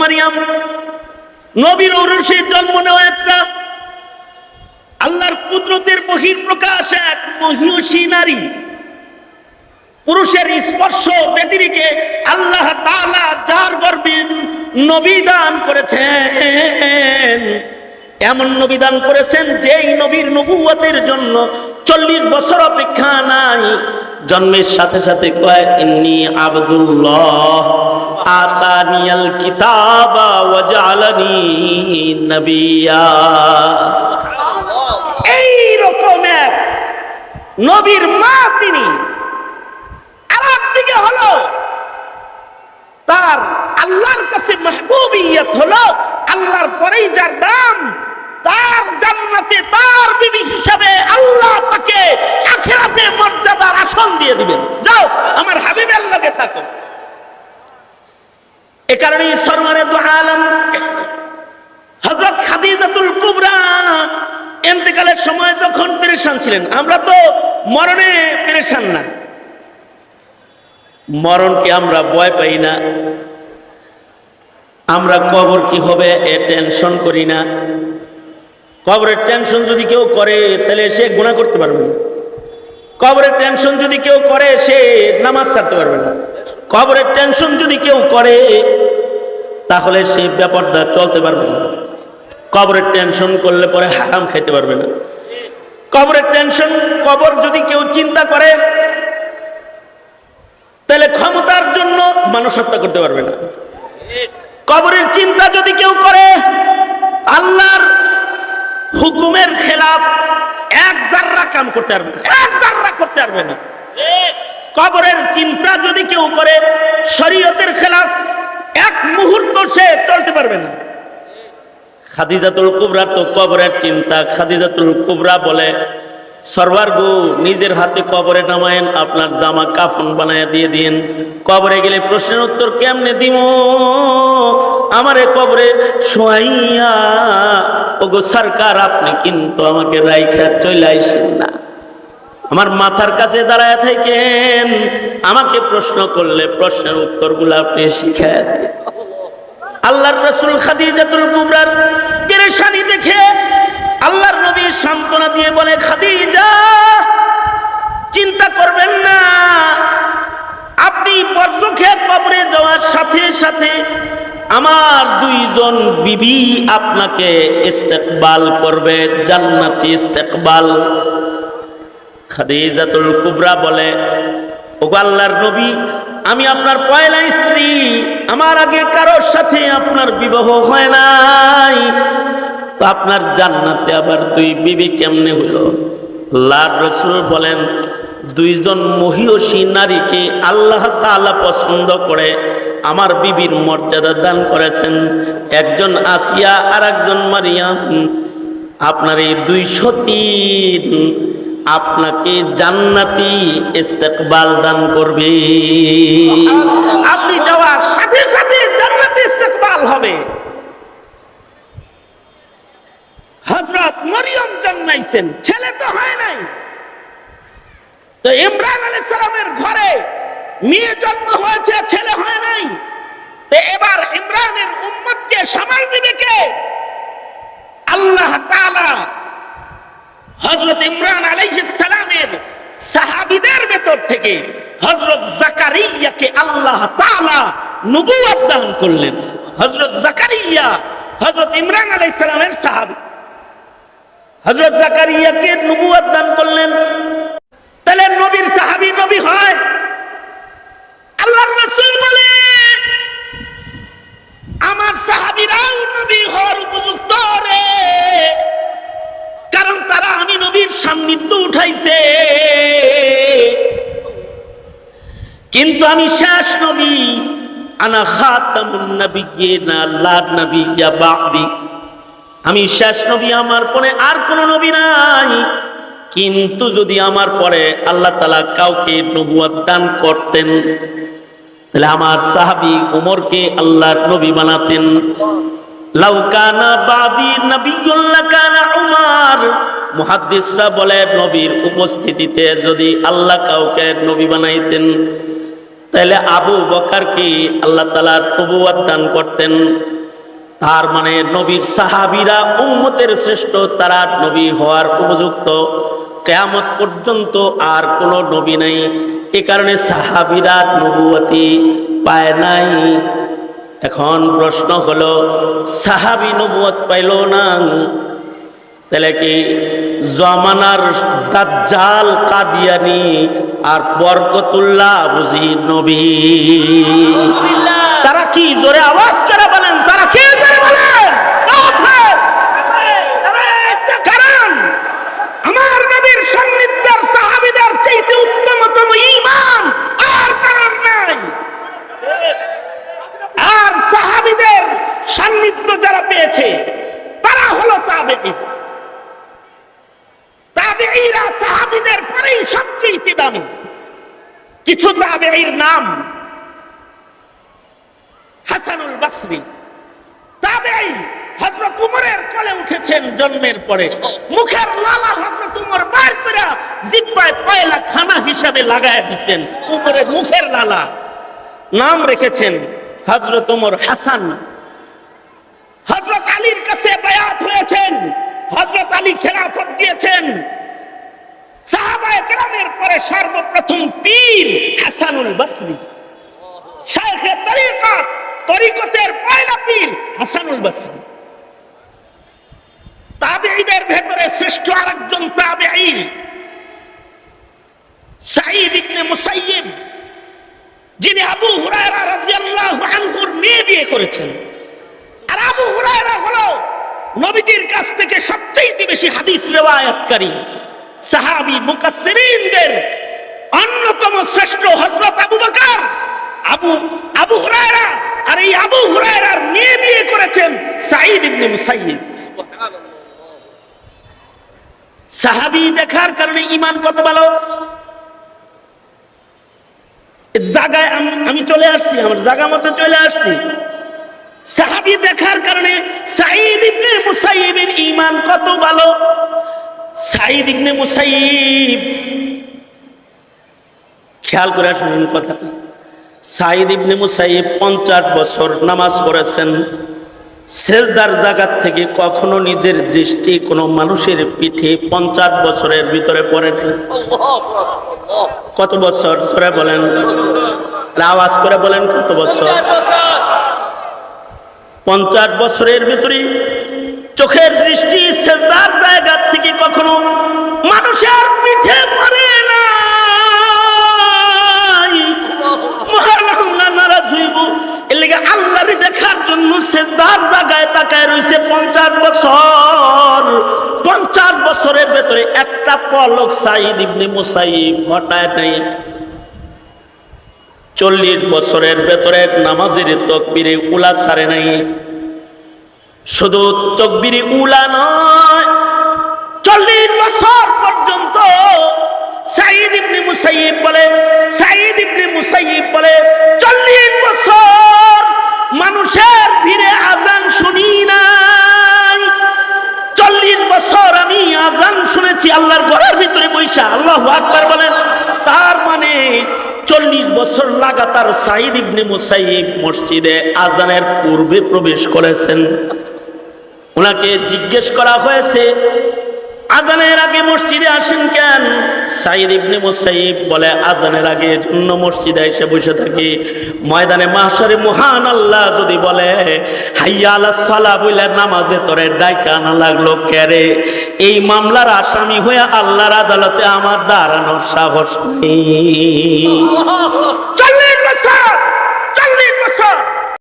মারিয়াম, নবীর ঔরসে জন্ম নেওয়া একটা আল্লাহর কুদরতের বহির প্রকাশ এক মহিষী নারী। পুরুষের স্পর্শ ব্যতিরিকে আল্লাহ তাআলা যার গর্বে নবী দান করেছেন, এমন নবী দান করেছেন যেই নবীর নবুয়তের জন্য চল্লিশ বছর অপেক্ষা নাই। জন্মের সাথে সাথে কয়, ইন্নি আবদুল্লাহ। আতানিয়াল কিতাবা ওয়াজআলানি নবিয়া। এই রকম এক নবীর মা তিনি। আর একদিকে হলো তার আল্লাহর কাছে মাহবুবিয়ত হলো আল্লাহর পরেই যার দাম তার জান্নাতে তার বিবি হিসাবে আল্লাহ এ কারণে সরমারে দু আলম, হযরত খাদিজাতুল কুবরা এন্তেকালের সময় যখন পেরেশান ছিলেন, আমরা তো মরণে পেরেশান না। মরণকে আমরা ভয় পাই না। আমরা কবর কি হবে এ টেনশন করি না। কবরের টেনশন যদি কেউ করে, তাহলে সে গুণা করতে পারবে না। কবরের টেনশন যদি কেউ করে, সে নামাজ ছাড়তে পারবে না। কবরের টেনশন যদি কেউ করে, তাহলে সে ব্যাপারটা চলতে পারবে না। কবরের টেনশন করলে পরে হারাম খাইতে পারবে না। কবরের টেনশন, কবর যদি কেউ চিন্তা করে, তাহলে ক্ষমতার জন্য মানুষ হত্যা করতে পারবে না। কবরের চিন্তা যদি কেউ করে, আল্লাহর হুকুমের খেলাফ এক জাররা কাম করতে পারবে না। এক জাররা করতে পারবে না। কবরের চিন্তা যদি কেউ করে শরীয়তের খেলাফ এক মুহূর্ত সে চলতে পারবে না। খাদিজাতুল কুবরা তো কবরের চিন্তা। খাদিজাতুল কুবরা বলে সরবার গো নিজের হাতে কবরে নামায়েন আপনার জামা কাফন বানায় দিয়ে দিন কবরে গেলে প্রশ্নের উত্তর কেমনে দিব? আমারে কবরে শোয়াইয়া ওগো সরকার আপনি কিন্তু আমাকে রাইখা চলে আইসেন না। আমার মাথার কাছে দাঁড়ায় থাকেন। আমাকে প্রশ্ন করলে প্রশ্নের উত্তরগুলো আপনি শিখায় আল্লাহর রসুল খাদিজাতুল কুবরার পেরেশানি দেখে আল্লাহর নবীর সান্ত্বনা দিয়ে বলে, খাদিজা, চিন্তা করবেন না। আপনি বর্জ্য খেয়ে কবরে যাওয়ার সাথে সাথে আমার দুইজন বিবি আপনাকে ইস্তেকবাল করবে, জান্নাতি ইস্তেকবাল। খাদিজাতুল কুবরা বলে, ওগো আল্লাহর নবী, আমি আপনার পয়লা স্ত্রী, আমার আগে কারোর সাথে আপনার বিবাহ হয় নাই। তো আপনার জান্নাতে আবার দুই বিবি কেমনে হলো? লার রসুল বলেন, দুইজন মহিষী নারীকে আল্লাহ তাআলা পছন্দ করে, আমার বিবির মর্যাদা দান করেছেন। একজন আসিয়া আর একজন মারিয়াম আপনার এই দুই সতীন আপনাকে জান্নাতি ইস্তেকবাল দান করবে। আপনি যাওয়ার সাথে সাথে জান্নাতি ইস্তেকবাল হবে। হযরত মরিয়ম জন্মাইছেন, ছেলে তো হয় নাই। তো ইমরান আলাইহিস সালামের ঘরে মেয়ে জন্ম হয়েছে, ছেলে হয় নাই। তো এবার ইমরানের উম্মতকে সামাল দিবে কে আল্লাহ তাআলা হজরত ইমরান আলাইহিস সালামের সাহাবীদের ভেতর থেকে হজরত জাকারিয়াকে আল্লাহ তাআলা নবুয়ত দান করলেন। হজরত জাকারিয়া হজরত ইমরান আলাইহিস সালামের সাহাবী। হজরত জাকারিয়াকে নবুয়ত দান করলেন। তাহলে নবীর সাহাবী নবী হয়। আল্লাহর রাসূল বলে, আমার সাহাবীরাও নবী হওয়ার উপযুক্ত রে। কারণ তারা আমি নবীর সান্নিধ্য উঠাইছে। কিন্তু আমি শেষ নবী। আনা খাতামুন নাবিয়্যিনা লা নাবিয়্যা বাদি। আমি শেষ নবী আমার পরে আর কোন নবী নাই। কিন্তু যদি আমার পরে আল্লাহ তালা কাউকে নবুয়াত দান করতেন, তাহলে আমার সাহাবি উমরকে আল্লাহর নবী বানাতেন। লাউকানা বাদি নবিয়ুল্লাহ কানা উমার। মুহাদ্দিসরা বলে নবীর উপস্থিতিতে যদি আল্লাহ কাউকে নবী বানাইতেন তাহলে আবু বকার কি আল্লাহ তালার প্রভুয়াদ দান করতেন? তার মানে নবীর সাহাবিরা উম্মতের শ্রেষ্ঠ, তারা নবী হওয়ার উপযুক্ত। কেয়ামত পর্যন্ত আর কোন নবী নাই। এ কারণে সাহাবিরা নবুয়তি পায় নাই। এখন প্রশ্ন হলো, সাহাবি নবুয়ত পাইল না? তাহলে কি জমানার দাজ্জাল কাদিয়ানি আর বরকতুল্লাহ বুঝি নবী? তারা কি জোরে আওয়াজ করে বলেন? তারা কি জোরে বলেন? কারণ আমার নবীর সান্নিধ্যের সাহাবীদের চাইতে উত্তমতম ঈমান আর কারণ নাই। আর সাহাবীদের সান্নিধ্য যারা পেয়েছে তারা হলো তাবেঈন। তাবেঈরা পরেই সবচেয়ে দামি কিছু তাবেঈর নাম হাসানুল বাসরি। তাবেঈ হযরত উমরের কোলে উঠেছেন জন্মের পরে। মুখের লালা হযরত উমর বার করে জিব্বায় পয়লা খানা হিসাবে লাগায় দিবেন উমরের মুখের লালা। নাম রেখেছেন হযরত উমর হাসান। হযরত আলীর কাছে বায়াত হয়েছেন। হযরত আলী খেলাফত দিয়েছেন। সর্বপ্রথম পীর হাসানুল বসরি। শাইখে তরিকত তরিকতের পয়লা পীর হাসানুল বসরি। তাবেঈদের ভেতরে শ্রেষ্ঠ আরেকজন তাবেঈ সাঈদ ইবনে মুসাইয়িব, যিনি আবু হুরায়রা রাদিয়াল্লাহু আনহুর মেয়ে বিয়ে করেছেন। আর আবু হুরায়রা হলো নবীজির কাছ থেকে সবচেয়ে বেশি হাদিস রেওয়ায়াতকারী সাহাবী মুকাসসিরিনদের অন্যতম শ্রেষ্ঠ হযরত আবু বাকার। আবু আবু হুরায়রা আর এই আবু হুরায়রার মেয়ে বিয়ে করেছেন সাঈদ ইবনে মুসাইয়িব। সাহাবী দেখার কারণে ঈমান কত ভালো? জায়গায় আম- চলে আসছি, আমার জায়গা মতো চলে আসছি। সাহাবী দেখার কারণে সাঈদ ইবনে মুসাইয়িবের ঈমান কত ভালো? সাঈদ ইবনে মুসাইয়িব খেয়াল করে শুনুন কথাটা। সাঈদ ইবনে মুসাইয়িব পঞ্চাশ বছর নামাজ পড়েছেন। সেজদার জায়গার থেকে কখনো নিজের দৃষ্টি কোনো মানুষের পিঠে পঞ্চাশ বছরের ভিতরে পড়ে নাই। কত বছর? সরে বলেন। আওয়াজ করে বলেন কত বছর? পঞ্চাশ বছরের ভিতরে চোখের দৃষ্টি সেজদার জায়গা থেকে কখনো বছরের ভেতরে একটা পলক সাইদ ইবনে মুসাইব ঘটায় নাই। চল্লিশ বছরের ভেতরে নামাজের তকবিরে উলা সারে নাই। শুধু তকবিরে উলা নয়, চল্লিশ বছর পর্যন্ত শুনেছি আল্লাহর ঘরের ভিতরে বৈশা আল্লাহ আকবার বলেন, তার মানে চল্লিশ বছর লাগাতার সাইদ ইবনে মুসাইব মসজিদে আজানের পূর্বে প্রবেশ করেছেন। ওনাকে জিজ্ঞেস করা হয়েছে আজানের আগে মসজিদে আসেন কেন? সাইদ ইবনে মুসাইব বলে আজানের আগে জন্য মসজিদে এসে বসে থাকি। ময়দানে মাহশারে মহান আল্লাহ যদি বলে হাইয়া আলা সালা বলে নামাজে তোরে ডাইকা আনা লাগল কেরে এই মামলার আসামি হয়ে আল্লাহর আদালতে আমার দাঁড়ানোর সাহস নেই।